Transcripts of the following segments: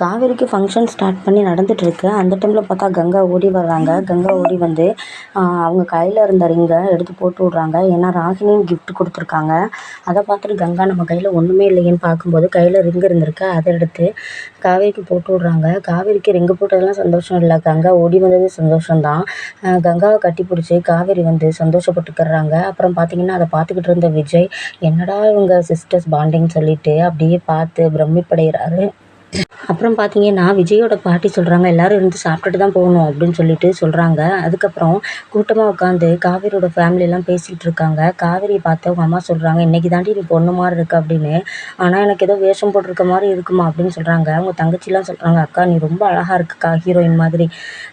காவேரிக்கு function start பண்ணி நடந்துகிட்ருக்கு அந்த டைமில் பார்த்தா கங்கா ஓடி வர்றாங்க. கங்கா ஓடி வந்து அவங்க கையில் இருந்த ரிங்கை எடுத்து போட்டு விட்றாங்க. ஏன்னா ராகினியும் கிஃப்ட் கொடுத்துருக்காங்க. அதை பார்த்துட்டு கங்கா நம்ம கையில் ஒன்றுமே இல்லையேன்னு பார்க்கும்போது கையில் ரிங் இருந்திருக்கு. அதை எடுத்து காவேரிக்கு போட்டு விட்றாங்க. காவேரிக்கு ரிங்கு போட்டதெல்லாம் சந்தோஷம் இல்லை. கங்கா ஓடி வந்தது சந்தோஷம் தான் கங்காவை கட்டி பிடிச்சி காவேரி வந்து சந்தோஷப்பட்டுக்கிறாங்க. அப்புறம் பார்த்தீங்கன்னா அதை பார்த்துக்கிட்டு இருந்த விஜய் என்னடா இவங்க சிஸ்டர்ஸ் பாண்டிங் சொல்லிட்டு அப்படியே பார்த்து பிரமிப்படைகிறாரு. அப்புறம் பார்த்தீங்கன்னா விஜயோட பாட்டி சொல்கிறாங்க எல்லோரும் இருந்து சாப்பிட்டுட்டு தான் போகணும் அப்படின்னு சொல்லிட்டு சொல்கிறாங்க அதுக்கப்புறம் கூட்டமாக உட்காந்து காவேரியோட ஃபேமிலியெல்லாம் பேசிகிட்டு இருக்காங்க. காவேரியை பார்த்து அவங்க அம்மா சொல்கிறாங்க இன்றைக்கி தாண்டி நீ பொண்ணு மாதிரி இருக்கு அப்படின்னு. ஆனால் எனக்கு ஏதோ வேஷம் போட்டிருக்க மாதிரி இருக்குமா? அப்படின்னு சொல்கிறாங்க அவங்க தங்கச்சிலாம் சொல்கிறாங்க அக்கா நீ ரொம்ப அழகாக இருக்குக்கா ஹீரோயின் மாதிரி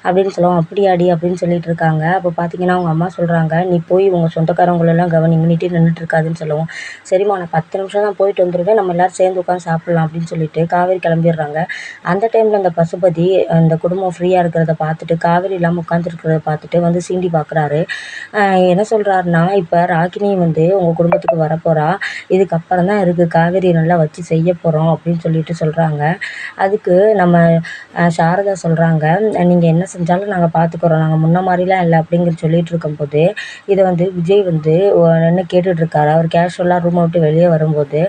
அப்படின்னு சொல்லுவோம் அப்படியாடி அப்படின்னு சொல்லிட்டு இருக்காங்க. அப்போ பார்த்தீங்கன்னா அவங்க அம்மா சொல்கிறாங்க நீ போய் உங்கள் சொந்தக்காரங்களெல்லாம் கவனி மினிட்டே நின்றுட்டு இருக்காதுன்னு சொல்லுவோம். சரிம்மா நான் பத்து நிமிஷம் தான் போயிட்டு வந்துடுவேன் நம்ம எல்லோரும் சேர்ந்து உட்காந்து சாப்பிட்லாம் அப்படின்னு சொல்லிட்டு காவேரி கிளம்பிடுறாங்க அந்த டைமில் அந்த பசுபதி அந்த குடும்பம் ஃப்ரீயாக இருக்கிறத பார்த்துட்டு காவேரி இல்லாமல் உட்காந்துருக்கிறத பார்த்துட்டு வந்து சீண்டி பார்க்குறாரு. என்ன சொல்கிறாருன்னா இப்போ ராகினி வந்து உங்கள் குடும்பத்துக்கு வரப்போகிறா இதுக்கப்புறம் தான் இருக்குது காவேரி நல்லா வச்சு செய்ய போகிறோம் அப்படின்னு சொல்லிட்டு சொல்கிறாங்க அதுக்கு நம்ம சாரதா சொல்கிறாங்க நீங்கள் என்ன செஞ்சாலும் நாங்கள் பார்த்துக்குறோம். நாங்கள் முன்ன மாதிரிலாம் இல்லை அப்படிங்கிற சொல்லிட்டு இருக்கும்போது இதை வந்து விஜய் வந்து நின்று கேட்டுட்ருக்காரு. அவர் கேஷுவலாக ரூமை விட்டு வெளியே வரும்போது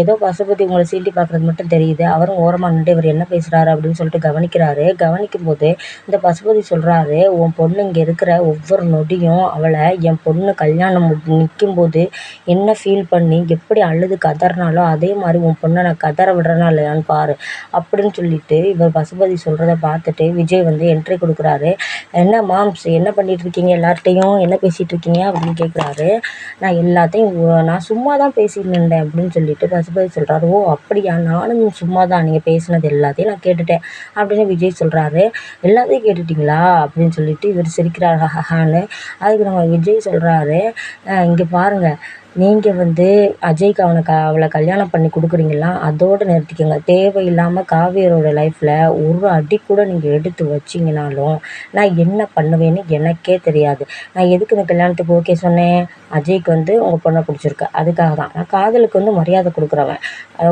ஏதோ பசுபதி உங்களை சீண்டி பார்க்குறது மட்டும் தெரியுது. அவரும் ஓரமாக நின்றுட்டு இவர் என்ன பேசுகிறாரு அப்படின்னு சொல்லிட்டு கவனிக்கிறாரு. கவனிக்கும் போது இந்த பசுபதி சொல்கிறாரு உன் பொண்ணு இங்கே இருக்கிற ஒவ்வொரு நொடியும் அவளை என் பொண்ணு கல்யாணம் நிற்கும் போது என்ன ஃபீல் பண்ணி எப்படி அழுது கதறினாலோ அதே மாதிரி உன் பொண்ணை நான் கதற விடுறேனா இல்லையான்னு பாரு அப்படின்னு சொல்லிட்டு இவர் பசுபதி சொல்கிறத பார்த்துட்டு விஜய் வந்து என்ட்ரி கொடுக்குறாரு. என்ன மாம்ஸ் என்ன பண்ணிட்டு இருக்கீங்க? எல்லார்ட்டையும் என்ன பேசிகிட்டு இருக்கீங்க? அப்படின்னு கேட்குறாரு நான் எல்லாத்தையும் நான் சும்மா தான் பேசிட்டு இருந்தேன் அப்படின்னு சொல்லிட்டு பசுபதி சொல்கிறாரு ஓ அப்படியா? நானும் சும்மா தான் நீங்கள் பேசினது எல்லாத்தையும் நான் கேட்டுட்டேன். அப்படின்னு விஜய் சொல்கிறாரு எல்லாத்தையும் கேட்டுட்டிங்களா? அப்படின்னு சொல்லிட்டு இவர் சிரிக்கிறார். ஹஹான்னு அதுக்கு நம்ம விஜய் சொல்கிறாரு இங்கே பாருங்கள் நீங்கள் வந்து அஜய்க்கு அவனை க அவளை கல்யாணம் பண்ணி கொடுக்குறீங்களா? அதோடு நிறுத்திக்கோங்க. தேவையில்லாமல் காவேரியோட லைஃப்பில் ஒரு அடி கூட நீங்கள் எடுத்து வச்சிங்கனாலும் நான் என்ன பண்ணுவேன்னு எனக்கே தெரியாது. நான் எதுக்கு இந்த கல்யாணத்துக்கு ஓகே சொன்னேன்? அஜய்க்கு வந்து உங்கள் பொண்ணை பிடிச்சிருக்கு. அதுக்காக தான். நான் காதலுக்கு வந்து மரியாதை கொடுக்குறவன்.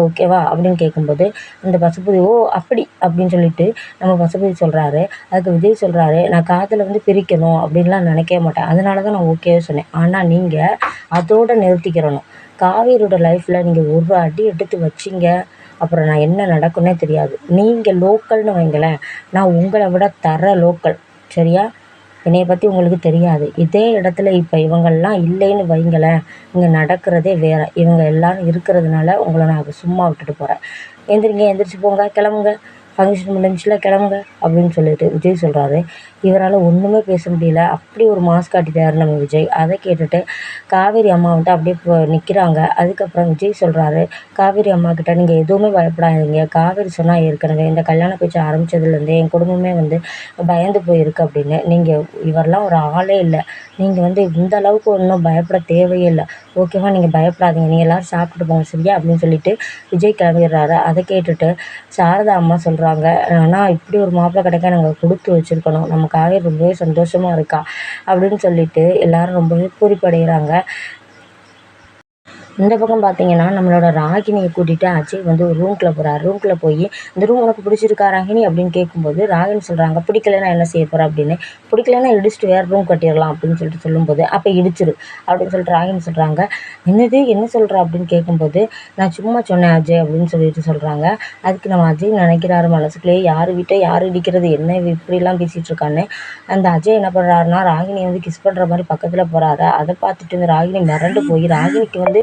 ஓகேவா அப்படின்னு கேட்கும்போது இந்த பசுபதி ஓ அப்படி அப்படின்னு சொல்லிட்டு நம்ம பசுபதி சொல்கிறாரு அதுக்கு விஜய் சொல்கிறாரு நான் காதலை வந்து பிரிக்கணும் அப்படின்லாம் நினைக்கவே மாட்டேன். அதனால தான் நான் ஓகேவே சொன்னேன். ஆனால் நீங்கள் அதோட நிறுத்திக்கிறணும். காவேரியோட லைஃப்பில் நீங்கள் ஒரு அடி எடுத்து வச்சிங்க அப்புறம் நான் என்ன நடக்கும்னே தெரியாது. நீங்கள் லோக்கல்னு வைங்களேன். நான் உங்களை விட தர லோக்கல். சரியா? என்னைய பற்றி உங்களுக்கு தெரியாது. இதே இடத்துல இப்போ இவங்கள்லாம் இல்லைன்னு வைங்களேன். இங்கே நடக்கிறதே வேறு. இவங்க எல்லோரும் இருக்கிறதுனால உங்களை நான் சும்மா விட்டுட்டு போகிறேன் எந்திரிங்க எந்திரிச்சு போங்க கிளம்புங்க. ஃபங்க்ஷன் முடிஞ்சுல கிளம்புங்க அப்படின்னு சொல்லிட்டு விஜய் சொல்கிறாரு இவரால் ஒன்றுமே பேச முடியல. அப்படி ஒரு மாஸ் காட்டிட்டார் நம்ம விஜய். அதை கேட்டுட்டு காவேரி அம்மா வந்துட்டு அப்படியே இப்போ நிற்கிறாங்க அதுக்கப்புறம் விஜய் சொல்கிறாரு காவேரி அம்மா கிட்ட நீங்கள் எதுவுமே பயப்படாதீங்க. காவேரி சொன்னால் ஏற்கனவே இந்த கல்யாண பேச்சு ஆரம்பித்ததுலேருந்தே என் குடும்பமே வந்து பயந்து போயிருக்கு அப்படின்னு. நீங்கள் இவரெல்லாம் ஒரு ஆளே இல்லை. நீங்கள் வந்து இந்த அளவுக்கு ஒன்றும் பயப்பட தேவையே இல்லை ஓகேவா நீங்கள் பயப்படாதீங்க. நீங்கள் எல்லோரும் சாப்பிட்டு போங்க சரியா? அப்படின்னு சொல்லிட்டு விஜய் கிளம்பிடுறாரு. அதை கேட்டுட்டு சாரதா அம்மா சொல்கிறாங்க ஆனால் இப்படி ஒரு மாப்பிள்ளை கிடைக்க நாங்கள் கொடுத்து வச்சுருக்கணும். நமக்காக ரொம்பவே சந்தோஷமாக இருக்கா? அப்படின்னு சொல்லிட்டு எல்லோரும் ரொம்பவே பூரிப்படைகிறாங்க. இந்த பக்கம் பார்த்தீங்கன்னா நம்மளோட ராகினியை கூட்டிகிட்டு அஜய் வந்து ஒரு ரூம்குள்ளே போகிறார் ரூம்குள்ளே போய் இந்த ரூம் உனக்கு பிடிச்சிருக்கா ராகினி அப்படின்னு கேட்கும்போது ராகினி சொல்கிறாங்க பிடிக்கலன்னா என்ன செய்ய போகிற அப்படின்னு. பிடிக்கலன்னா இடிச்சிட்டு வேறு ரூம் கட்டிடலாம் அப்படின்னு சொல்லிட்டு சொல்லும்போது அப்போ இடிச்சிரு அப்படின்னு சொல்லிட்டு ராகினி சொல்கிறாங்க என்னது? என்ன சொல்கிற அப்படின்னு கேட்கும்போது நான் சும்மா சொன்னேன் அஜய் அப்படின்னு சொல்லிட்டு சொல்கிறாங்க அதுக்கு நம்ம அஜய் நினைக்கிறாரு மனசுக்குள்ளேயே யார் வீட்டை யார் இடிக்கிறது? என்ன இப்படிலாம் பேசிகிட்டு இருக்கான்னு? அந்த அஜய் என்ன பண்ணுறாருன்னா ராகினி வந்து கிஸ் பண்ணுற மாதிரி பக்கத்தில் போகிறாரு அதை பார்த்துட்டு இந்த ராகினி மிரண்டு போய் ராகினிக்கு வந்து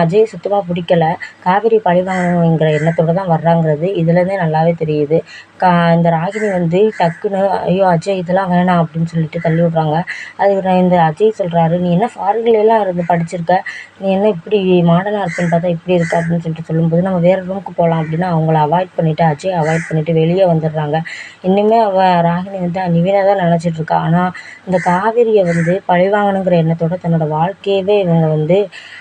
அஜய் சுத்தமாக பிடிக்கல. காவேரி பழிவாங்கணுங்கிற எண்ணத்தோடு தான் வர்றாங்கிறது. இதுலேருந்தே நல்லாவே தெரியுது. கா இந்த ராகினி வந்து டக்குன்னு ஐயோ அஜய் இதெல்லாம் வேணாம் அப்படின்னு சொல்லிட்டு தள்ளி விட்றாங்க. அதுக்கு இந்த அஜய் சொல்கிறாரு நீ என்ன ஃபாரின்லலாம் இருந்து படிச்சிருக்க? நீ என்ன இப்படி மாடர்னாக இருப்பேன்னு பார்த்தா இப்படி இருக்க? அப்படின்னு சொல்லிட்டு சொல்லும்போது நம்ம வேறு ரூமுக்கு போகலாம் அப்படின்னு அவங்கள அவாய்ட் பண்ணிவிட்டு அஜய் அவாய்ட் பண்ணிவிட்டு வெளியே வந்துடுறாங்க. இன்னுமே அவள் ராகினி வந்து நிவினா தான் நினச்சிட்ருக்கா ஆனால் இந்த காவேரியை வந்து பழிவாங்கணுங்கிற எண்ணத்தோட தன்னோட வாழ்க்கையவே இவங்க வந்து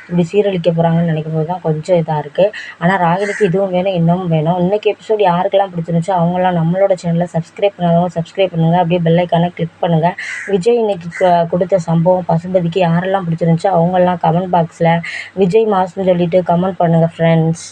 இப்படி சீரழிக்க வைக்க போகிறாங்கன்னு நினைக்கும் போது தான் கொஞ்சம் இதாக இருக்குது ஆனால் ராகினிக்கு இதுவும் வேணும் இன்னமும் வேணும். இன்றைக்கி எபிசோட் யாருக்கெல்லாம் பிடிச்சிருந்துச்சோ அவங்களாம் நம்மளோட சேனலை சப்ஸ்கிரைப் பண்ணாதவங்க சப்ஸ்கிரைப் பண்ணுங்கள் அப்படியே பெல்லைக்கான கிளிக் பண்ணுங்கள் விஜய் இன்னைக்கு கொடுத்த சம்பவம் பசுபதிக்கு யாரெல்லாம் பிடிச்சிருந்துச்சோ அவங்கெல்லாம் கமெண்ட் பாக்ஸில் விஜய் மாஸ்ன்னு சொல்லிட்டு கமெண்ட் பண்ணுங்கள் ஃப்ரெண்ட்ஸ்